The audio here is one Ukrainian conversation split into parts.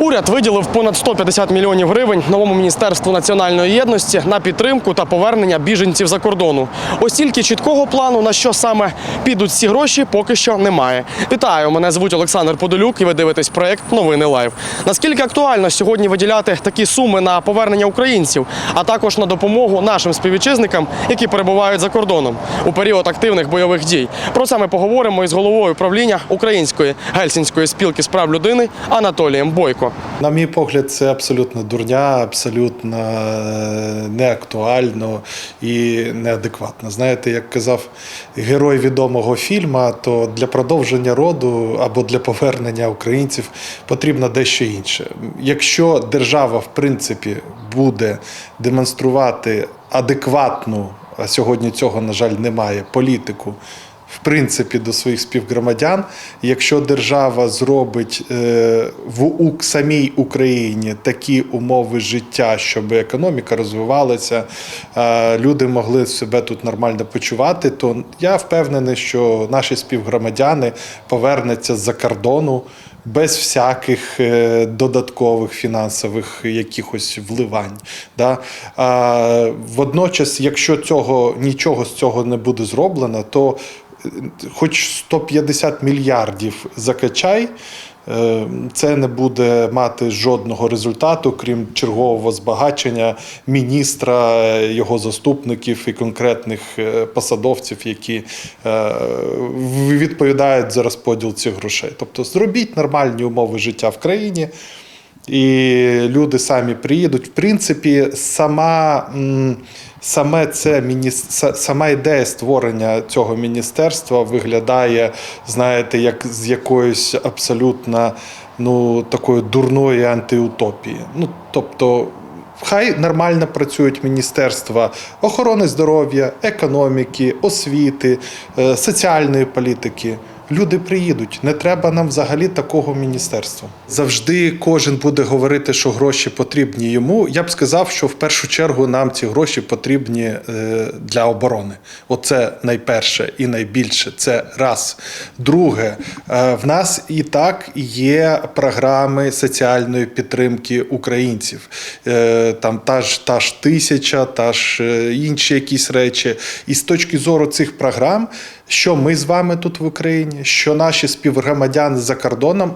Уряд виділив понад 150 мільйонів гривень новому міністерству національної єдності на підтримку та повернення біженців за кордону. Ось тільки чіткого плану на що саме підуть ці гроші, поки що немає. Вітаю! Мене звуть Олександр Подолюк, і ви дивитесь проект Новини Лайв. Наскільки актуально сьогодні виділяти такі суми на повернення українців, а також на допомогу нашим співвітчизникам, які перебувають за кордоном у період активних бойових дій? Про це ми поговоримо із головою правління Української гельсінської спілки з прав людини Анатолієм Бойко. На мій погляд, це абсолютно дурня, абсолютно е, неактуально і неадекватно. Знаєте, як казав герой відомого фільму, то для продовження роду або для повернення українців потрібно дещо інше. Якщо держава, в принципі, буде демонструвати адекватну, а сьогодні цього, на жаль, немає, політику в принципі до своїх співгромадян. Якщо держава зробить е, в самій Україні такі умови життя, щоб економіка розвивалася, е, люди могли себе тут нормально почувати, то я впевнений, що наші співгромадяни повернуться з-за кордону. Без всяких е, додаткових фінансових якихось вливань. Да? Водночас, якщо цього нічого з цього не буде зроблено, то хоч 150 мільярдів закачай. е, Це не буде мати жодного результату, крім чергового збагачення міністра, його заступників і конкретних е, посадовців, які е, відповідають за розподіл цих грошей. Тобто зробіть нормальні умови життя в країні. І люди самі приїдуть. В принципі, сама, саме це сама ідея створення цього міністерства виглядає, знаєте, як з якоїсь абсолютно ну, такої дурної антиутопії. Ну, тобто, Хай нормально працюють міністерства охорони здоров'я, економіки, освіти, е, соціальної політики. Люди приїдуть. Не треба нам взагалі такого міністерства. Завжди кожен буде говорити, що гроші потрібні йому. Я б сказав, що в першу чергу нам ці гроші потрібні е, для оборони. Оце найперше і найбільше. Це раз. Друге, е, в нас і так є програми соціальної підтримки українців. Е, Там та ж та ж тисяча, та ж інші якісь речі. І з точки зору цих програм, що ми з вами тут в Україні, що наші співгромадяни за кордоном.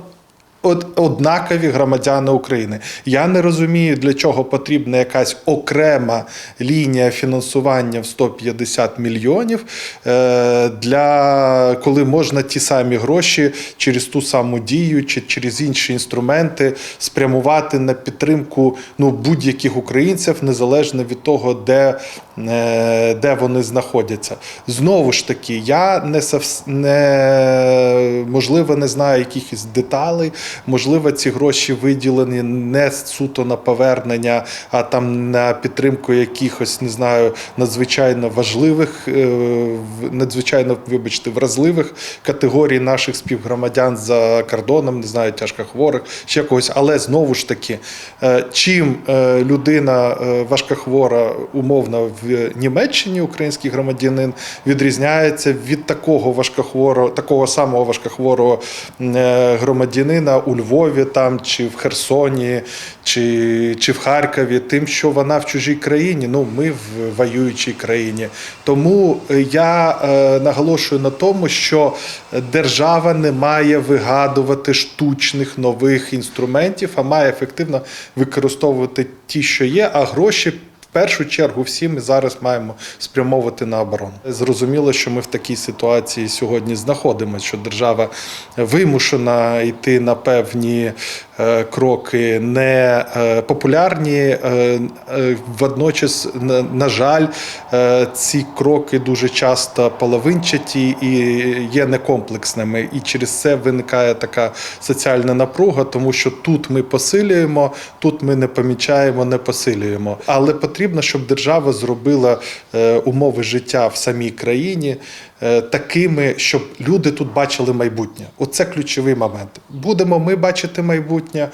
Од- Однакові громадяни України. Я не розумію, для чого потрібна якась окрема лінія фінансування в 150 мільйонів, е, для коли можна ті самі гроші через ту саму дію чи через інші інструменти спрямувати на підтримку ну, будь-яких українців, незалежно від того, де, де вони знаходяться. Знову ж таки, я не, не можливо не знаю якихось деталей. Можливо, ці гроші виділені не суто на повернення, а там на підтримку якихось, не знаю, надзвичайно важливих, е, надзвичайно, вибачте, вразливих категорій наших співгромадян за кордоном, не знаю, тяжкохворих, ще когось. Але знову ж таки, е, чим е, людина е, важкохвора умовно в Німеччині, український громадянин, відрізняється від такого важкохворого, такого самого важкохворого е, громадянина у Львові там, чи в Херсоні, чи, чи в Харкові, тим, що вона в чужій країні, ну ми в воюючій країні. Тому е, я е, наголошую на тому, що держава не має вигадувати штучних нових інструментів, а має ефективно використовувати ті, що є, а гроші. Першу чергу всі ми зараз маємо спрямовувати на оборону. Зрозуміло, що ми в такій ситуації сьогодні знаходимося, що держава вимушена йти на певні кроки не е, популярні. е, е, Водночас, на, жаль, е, ці кроки дуже часто половинчаті і є некомплексними. І через це виникає така соціальна напруга, тому що тут ми посилюємо, тут ми не помічаємо, не посилюємо. Але потрібно, щоб держава зробила е, умови життя в самій країні е, такими, щоб люди тут бачили майбутнє. Оце ключовий момент. Будемо ми бачити майбутнє.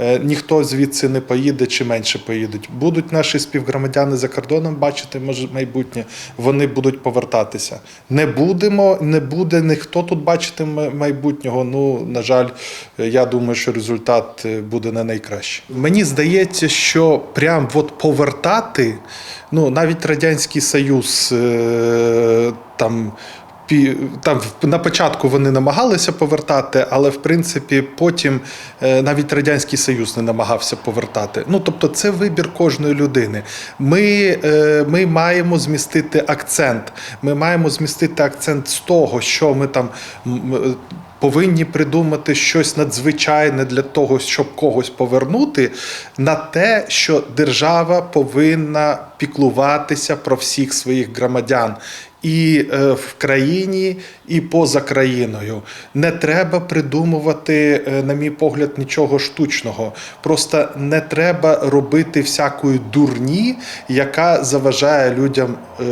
Е, ніхто звідси не поїде чи менше поїдуть. Будуть наші співгромадяни за кордоном бачити майбутнє, вони будуть повертатися. Не будемо, не буде ніхто тут бачити майбутнього. Ну, на жаль, я думаю, що результат е, буде не найкращий. Мені здається, що прям от повертати, ну навіть Радянський Союз е, там. Там на початку вони намагалися повертати, але в принципі потім е, навіть Радянський Союз не намагався повертати. Ну тобто, це вибір кожної людини. Ми, е, ми маємо змістити акцент. Ми маємо змістити акцент з того, що ми там е, повинні придумати щось надзвичайне для того, щоб когось повернути, на те, що держава повинна піклуватися про всіх своїх громадян. І е, в країні, і поза країною не треба придумувати, е, на мій погляд, нічого штучного. Просто не треба робити всякої дурні, яка заважає людям е,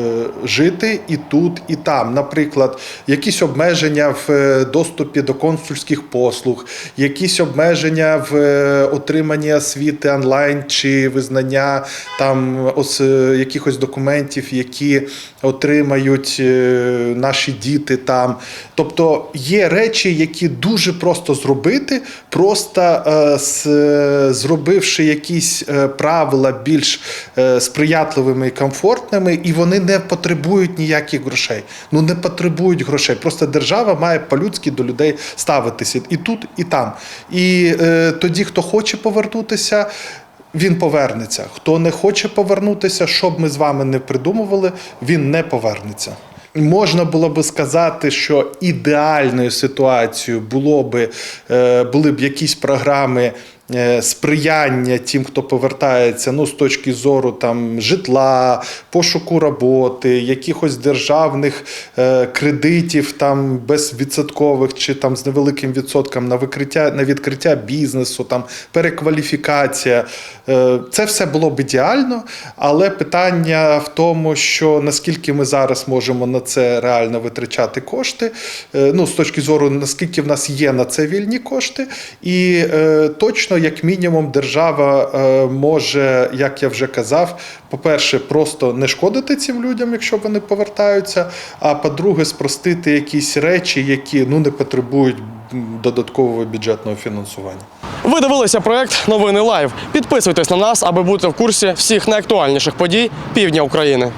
жити і тут, і там. Наприклад, якісь обмеження в доступі до консульських послуг, якісь обмеження в отриманні освіти онлайн чи визнання там ос, е, якихось документів, які отримають е, наші діти там. Тобто є речі, які дуже просто зробити, просто е, е, зробивши якісь правила більш сприятливими і комфортними, і вони не потребують ніяких грошей. Ну не потребують грошей. Просто держава має по-людськи до людей ставитися і тут, і там. І тоді, хто хоче повернутися. Він повернеться. Хто не хоче повернутися, що б ми з вами не придумували, він не повернеться. Можна було би сказати, що ідеальною ситуацією було би, е, були б якісь програми сприяння тим, хто повертається, ну з точки зору там житла, пошуку роботи, якихось державних е, кредитів там безвідсоткових чи там з невеликим відсотком на викриття на відкриття бізнесу, там перекваліфікація. Е, Це все було б ідеально, але питання в тому, що наскільки ми зараз можемо на це реально витрачати кошти, е, ну з точки зору, наскільки в нас є на це вільні кошти, і е, точно, як мінімум, держава е, може, як я вже казав, по-перше, просто не шкодити цим людям, якщо вони повертаються. А по-друге, спростити якісь речі, які ну не потребують додаткового бюджетного фінансування. Ви дивилися проект Новини Лайв. Підписуйтесь на нас, аби бути в курсі всіх найактуальніших подій півдня України.